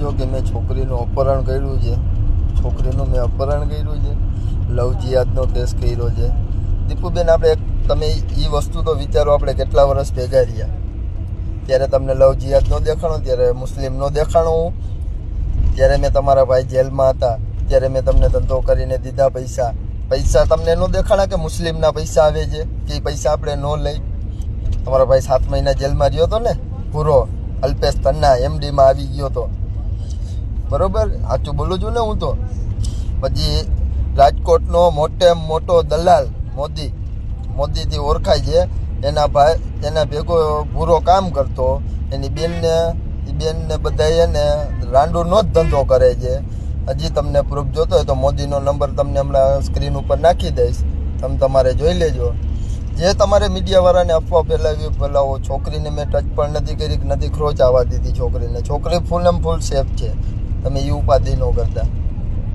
છો કે મેં છોકરીનું અપહરણ કર્યું છે. છોકરીનું મેં અપહરણ કર્યું છે. લવ જિહાદનો કેસ કર્યો છે. દીપુબેન, આપણે તમે એ વસ્તુ તો વિચારો, આપણે કેટલા વર્ષ ભેગા રહ્યા? ત્યારે તમને લવ ન નો દેખાણો, ત્યારે મુસ્લિમ ન દેખાણો હું. ત્યારે મેં તમારા ભાઈ જેલમાં હતા. ત્યારે મેં તમને ધંધો કરીને દીધા પૈસા. પૈસા તમને ન દેખાણા કે મુસ્લિમના પૈસા આવે છે? કે એ પૈસા આપણે ન લઈ? તમારો ભાઈ સાત મહિના જેલમાં રહ્યો હતો ને? પૂરો. અલ્પેશ તન્ના, એમડીમાં આવી ગયો હતો બરોબર? સાચું બોલું છું ને હું તો. પછી રાજકોટનો મોટે મોટો દલાલ મોદી, મોદીથી ઓળખાય છે. એના ભાઈ, એના ભેગો પૂરો કામ કરતો. એની બેનને, એ બેનને બધા એને રાંડુનો જ ધંધો કરે છે. હજી તમને પ્રૂફ જોતો હોય તો મોદીનો નંબર તમને હમણાં સ્ક્રીન ઉપર નાખી દઈશ. તમે તમારે જોઈ લેજો. જે તમારે મીડિયાવાળાને અફવા ફેલાવી ફેલાવો છોકરીને મેં ટચ પણ નથી કરી નથી ખ્રોચ આવવા દીધી છોકરીને. છોકરી ફૂલ એમ ફૂલ સેફ છે. તમે એ ઉપાધિ ન કરતા.